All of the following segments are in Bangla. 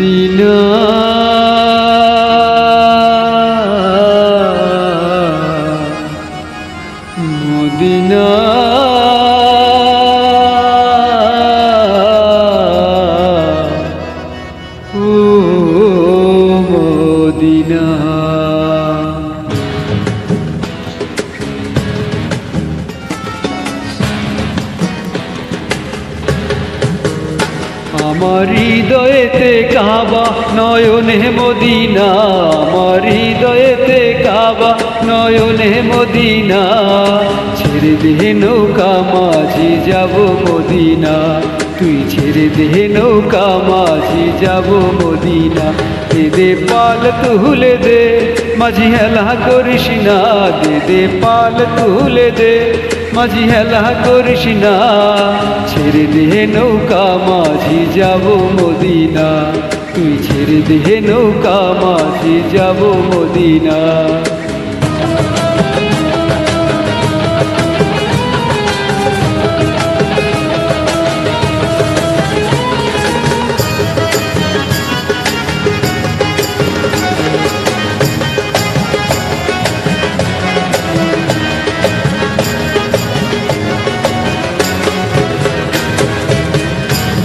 Medina Medina. ও মদিনা। আমার হৃদয়েতে কাবা, নয়নে মদিনা। আমার হৃদয়েতে কাবা, নয়নে মদিনা। ছেড়ে দে নৌকা, মাঝি যাব মদিনা। তুই ছেড়ে দে নৌকা, মাঝি যাব মদিনা। দে পাল তুলে দে, মাঝি হেলা করিস না। দে পাল তুলে দে মাঝি হেলা করিস না, ছেড়ে দেহে নৌকা, মাঝি যাব মদিনা। তুই ছেড়ে দেহে নৌকা, মাঝি যাব মদিনা।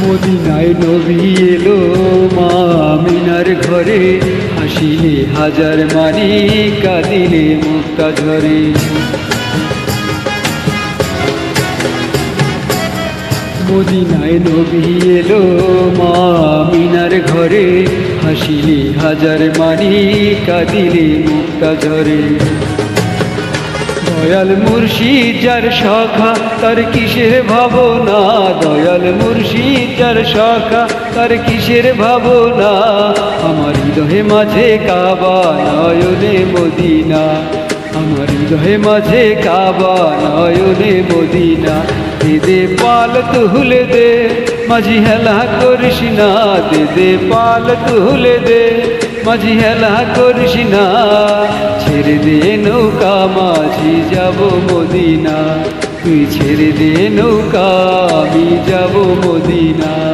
মদিনায় নবী এলো মা আমিনার ঘরে। হাসিলে হাজার মানি, কাঁদিলে মুক্তা ঝরে। মদিনায় নবী এলো মা আমিনার ঘরে। হাসিলে হাজার মানি, কাঁদিলে মুক্তা ঝরে। দয়াল মুর্শিদ, যার শাখা, তার কিসের ভাবনা? দয়াল মুর্শিদ, যার শাখা, তার কিসের ভাবনা? আমার হৃদয়ে মাঝে কাবা, নয়নে মদিনা। আমার হৃদয়ে মাঝে কাবা, নয়নে মদিনা। দে দে পাল তুলে দে, মাঝি হেলা করিস না। দে দে পাল তুলে দে, মাঝি হেলা করিস না। ছেড়ে দে নৌকা মাঝি যাব মদিনা। তুই ছেড়ে দে নৌকা আমি যাব মদিনা।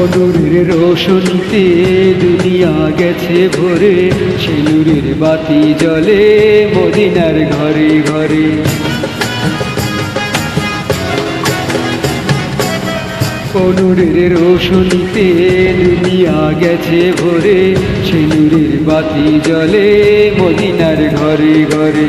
অনুরের রোশনীতে দুনিয়া গেছে ভরে সেনুরের বাতি জলে মদিনার ঘরে ঘরে। অনুরের রোশনীতে দুনিয়া গেছে ভরে সেনুরের বাতি জলে মদিনার ঘরে ঘরে।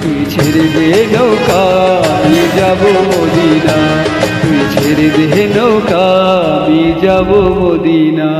তুই ছেড়ে দে নৌকা আমি যাব মদিনা তুই ছেড়ে দে নৌকা আমি যাব মদিনা